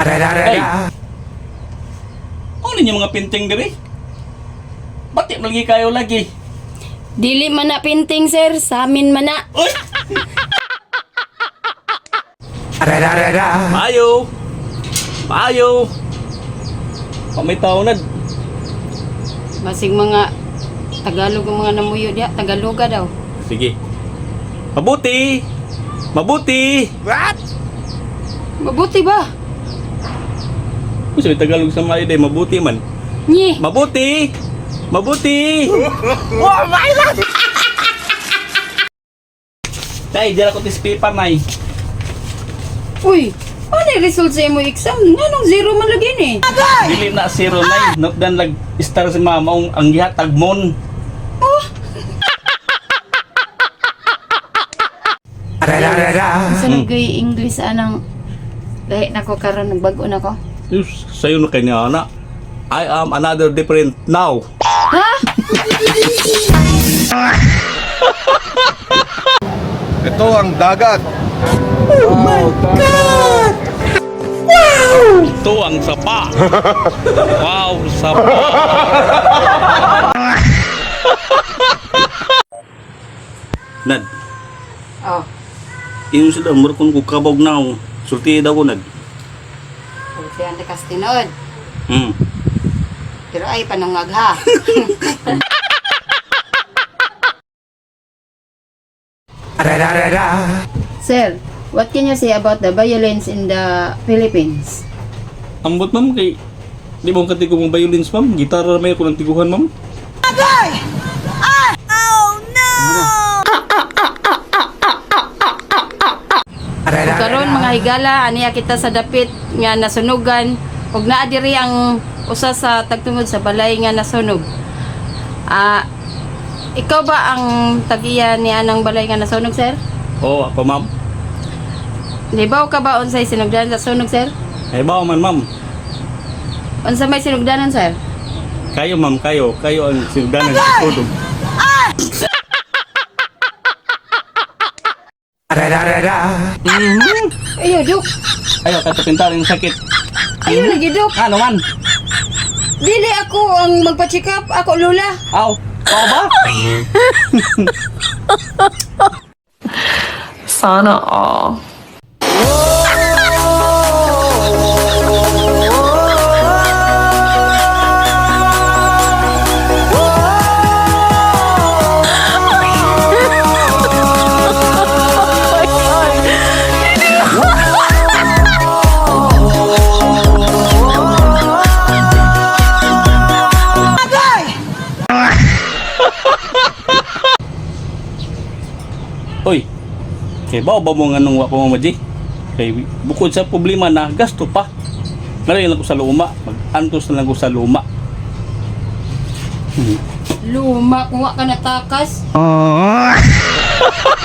Ay. Ano ninyo mga pinting diri? Ba't di lagi kayo lagi? Dili man na pinting sir, sa amin man na. Uy! Maayo! Maayo! Pag may taonad. Basig mga Tagalog ang mga namuyo diya, Tagaloga daw. Sige. Mabuti! Mabuti! Mabuti ba? Kung sabi Tagalog sa mga day, mabuti man. Nyi, Mabuti! Mabuti! Tay, dyan ako tis paper, nay. uy, ano yung result sa imo exam? Nganong zero man lagi ni? Dili na zero, nay. Not dan lag star si mama ang ang gihatag mon. Sa nagay English anang lahi na ko karon nagbago na ko. Sa'yo na kanya na. I am another different now. Ha? Ito ang dagat. Ito ang sapa. wow, sapa. Nad, Oh, yun sila, murkon ko kabog na ako. Sulti daw ko, Nad. Buti ang likas tinod. Hmm. Pero ay panungag ha. Sir, what can you say about the violence in the Philippines? Ambot, ma'am, kay... Di mo katigo mong violins, ma'am? Gitara may ako ng tiguhan, ma'am? Ug karon mga higala aniya kita sa dapit nga nasunugan ug naa diri ang usa sa tagtungod sa balay nga nasunog. Ah ikaw ba ang tagiya ni anang balay nga nasunog sir? Oo, ako, ma'am. Libaw ka ba unsay sinugdanan sa sunog sir? Ay, bawa man, ma'am. Unsa may sinugdanan sir? Kayo, ma'am, kayo. Kayo ang sinugdanan sa tulog. Ayo duk. Ayaw, katapintar yung sakit. Ayo lagi duk. Ano man? Dili ako ang magpa-check up, ako lula. Aw, oo ba? Sana all. Uy, kay bawa ba mo nga nung wako mo maji? Kay bukod sa problema na gasto pa. Nalagyan lang ko sa luma. Mag-antos na lang ko sa luma. Luma, kuha ka na takas.